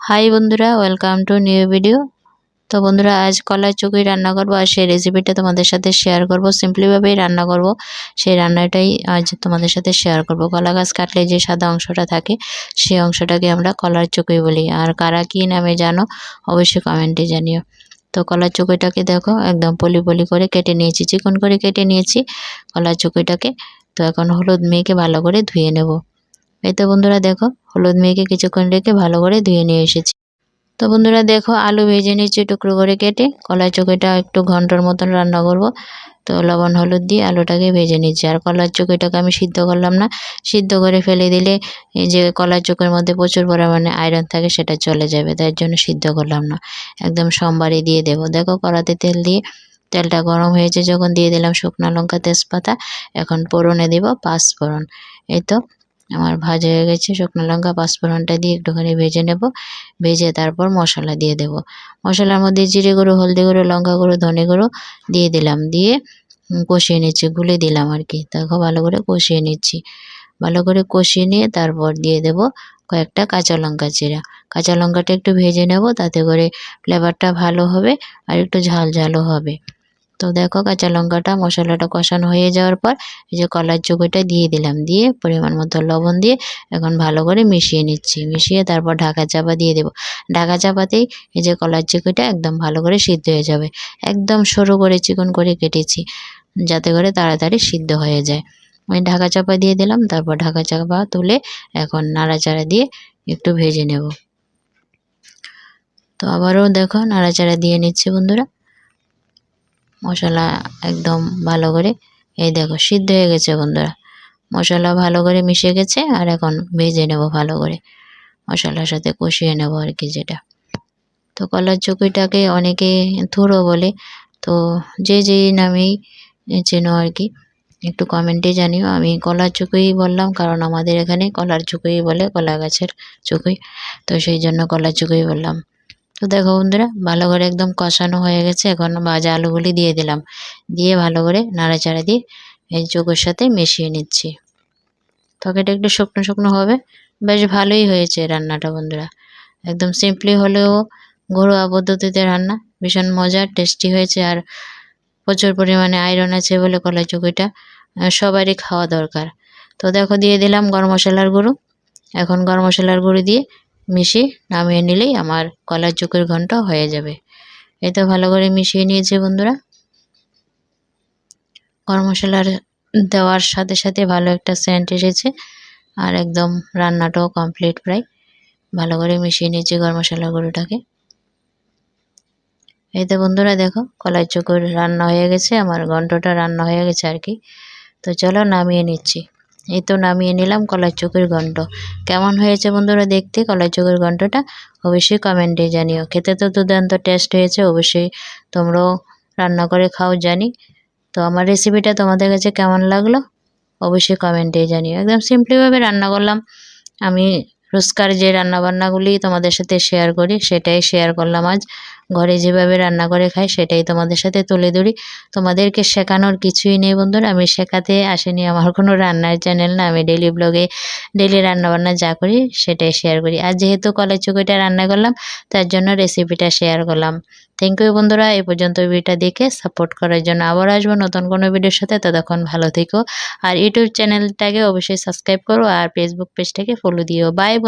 High বন্ধুরা welcome to new video তো বন্ধুরা, আজ কলার চুকুই রান্না করব আর সেই রেসিপিটা তোমাদের সাথে শেয়ার করব। সিম্পলিভাবেই রান্না করব। সেই রান্নাটাই আজ তোমাদের সাথে শেয়ার করব। কলা গাছ কাটলে যে সাদা অংশটা থাকে, সেই অংশটাকে আমরা কলার চুকুই বলি। আর কারা কী নামে জানো, অবশ্যই কমেন্টে জানিও। তো কলার চুকুইটাকে দেখো, একদম পলি পলি করে কেটে নিয়েছি, চিকন করে কেটে নিয়েছি কলার চুকুইটাকে। তো এখন হলুদ মেয়েকে ভালো করে ধুয়ে নেব। এই তো বন্ধুরা দেখো, হলুদ মেয়েকে কিছুক্ষণ রেখে ভালো করে ধুয়ে নিয়ে এসেছি। তো বন্ধুরা দেখো, আলু ভেজে নিচ্ছি টুকরো করে কেটে, কলাই চোখেটা একটু ঘণ্টার মতন রান্না করব। তো লবণ, হলুদ দিয়ে আলুটাকে ভেজে নিচ্ছি। আর কলার চোখেটাকে আমি সিদ্ধ করলাম না, সিদ্ধ করে ফেলে দিলে এই যে কলার চোখের মধ্যে প্রচুর পরিমাণে আয়রন থাকে, সেটা চলে যাবে। তার জন্য সিদ্ধ করলাম না। একদম সোমবারই দিয়ে দেব। দেখো কড়াতে তেল দিয়ে, তেলটা গরম হয়েছে যখন দিয়ে দিলাম শুকনো লঙ্কা তেজপাতা, এখন পোড়নে দিব পাঁচ ফোড়ন। এই তো আমার ভাজা হয়ে গেছে, শুকনো লঙ্কা, পাঁচফোড়নটা দিয়ে একটুখানি ভেজে নেব। ভেজে তারপর মশলা দিয়ে দেব। মশলার মধ্যে জিরে গুঁড়ো, হলদি গুঁড়ো, লঙ্কা গুঁড়ো, ধনে গুঁড়ো দিয়ে দিলাম। দিয়ে কষিয়ে নিচ্ছি, গুলে দিলাম আর কি। দেখো, ভালো করে কষিয়ে নিচ্ছি। ভালো করে কষিয়ে নিয়ে তারপর দিয়ে দেব কয়েকটা কাঁচা লঙ্কা চিরা কাঁচা লঙ্কাটা একটু ভেজে নেব, তাতে করে ফ্লেভারটা ভালো হবে আর একটু ঝাল ঝালও হবে। তো দেখো কাঁচা লঙ্কাটা মশলাটা কষানো হয়ে যাওয়ার পর এই যে কলার চুকুটা দিয়ে দিলাম। দিয়ে পরিমাণ মতো লবণ দিয়ে এখন ভালো করে মিশিয়ে নিচ্ছি। মিশিয়ে তারপর ঢাকা চাপা দিয়ে দেবো। ঢাকা চাপাতেই এই যে কলার চুকুটা একদম ভালো করে সিদ্ধ হয়ে যাবে। একদম সরু করে চিকন করে কেটেছি যাতে করে তাড়াতাড়ি সিদ্ধ হয়ে যায়। আমি ঢাকা চাপা দিয়ে দিলাম, তারপর ঢাকা চাপা তুলে এখন নাড়াচাড়া দিয়ে একটু ভেজে নেব। তো আবারও দেখো নাড়াচাড়া দিয়ে নিচ্ছি বন্ধুরা। মশলা একদম ভালো করে, এই দেখো সিদ্ধ হয়ে গেছে বন্ধুরা। মশলা ভালো করে মিশে গেছে আর এখন ভেজে নেব ভালো করে। মশলার সাথে কষিয়ে নেব আর কি যেটা। তো কলার চুকুইটাকে অনেকে থুড়ো বলে, তো যে যে নামেই চেনো আর কি, একটু কমেন্টে জানিও। আমি কলার চুকুই বললাম, কারণ আমাদের এখানে কলার চুকুই বলে, কলা গাছের চুকুই তো সেই জন্য কলার চুকুই বললাম। তো দেখো বন্ধুরা, ভালো করে একদম কষানো হয়ে গেছে। এখন ভাজা আলুগুলি দিয়ে দিলাম। দিয়ে ভালো করে নাড়াচাড়া দিয়ে এই চোখের সাথে মিশিয়ে নিচ্ছি। তরকারিটা একটু শুকনো শুকনো হবে। বেশ ভালোই হয়েছে রান্নাটা বন্ধুরা। একদম সিম্পলি হলেও ঘরোয়া পদ্ধতিতে রান্না। ভীষণ মজার, টেস্টি হয়েছে আর প্রচুর পরিমাণে আয়রন আছে বলে কলা চুকুইটা সবারই খাওয়া দরকার। তো দেখো দিয়ে দিলাম গরম মশলার গুঁড়ো। এখন গরম মশলার গুঁড়ো দিয়ে মিশিয়ে নামিয়ে নিলেই আমার কলার চোখের ঘন্ট হয়ে যাবে। এই তো ভালো করে মিশিয়ে নিয়েছি বন্ধুরা। গরম মশলার দেওয়ার সাথে সাথে ভালো একটা সেন্ট এসেছে আর একদম রান্নাটাও কমপ্লিট প্রায়। ভালো করে মিশিয়ে নিয়েছি গরম মশলা গুঁড়োটাকে এই তো বন্ধুরা দেখো কলাই চুকুর রান্না হয়ে গেছে, আমার ঘন্টটা রান্না হয়ে গেছে আর কি। তো চলো নামিয়ে নিচ্ছি। এই তো নামিয়ে নিলাম কলাই চোখের ঘন্ট কেমন হয়েছে বন্ধুরা দেখতে? কলাই চোখের ঘন্টটা অবশ্যই কমেন্টে জানিও। খেতে তো দুর্দান্ত টেস্ট হয়েছে, অবশ্যই তোমরাও রান্না করে খাও, জানি। তো আমার রেসিপিটা তোমাদের কাছে কেমন লাগল? অবশ্যই কমেন্টে জানিও। একদম সিম্পলিভাবে রান্না করলাম। আমি রোজকার যে রান্নাবান্নাগুলি তোমাদের সাথে শেয়ার করি, সেটাই শেয়ার করলাম আজ। ঘরে যেভাবে রান্না করে খাই সেটাই তোমাদের সাথে তুলে ধরি। তোমাদেরকে শেখানোর কিছুই নেই বন্ধুরা। আমি শেখাতে আসেনি, আমার কোনো রান্নার চ্যানেল না। আমি ডেলি ব্লগে ডেলি রান্নাবান্না যা করি সেটাই শেয়ার করি। আর যেহেতু কলের চুকুইটা রান্না করলাম, তার জন্য রেসিপিটা শেয়ার করলাম। থ্যাংক ইউ বন্ধুরা এই পর্যন্ত ভিডিওটা দেখে সাপোর্ট করার জন্য আবার আসব নতুন কোনো ভিডিওর সাথে। ততক্ষণ ভালো থেকো। আর ইউটিউব চ্যানেলটাকে অবশ্যই সাবস্ক্রাইব করো আর ফেসবুক পেজটাকে ফলো দিও। বাই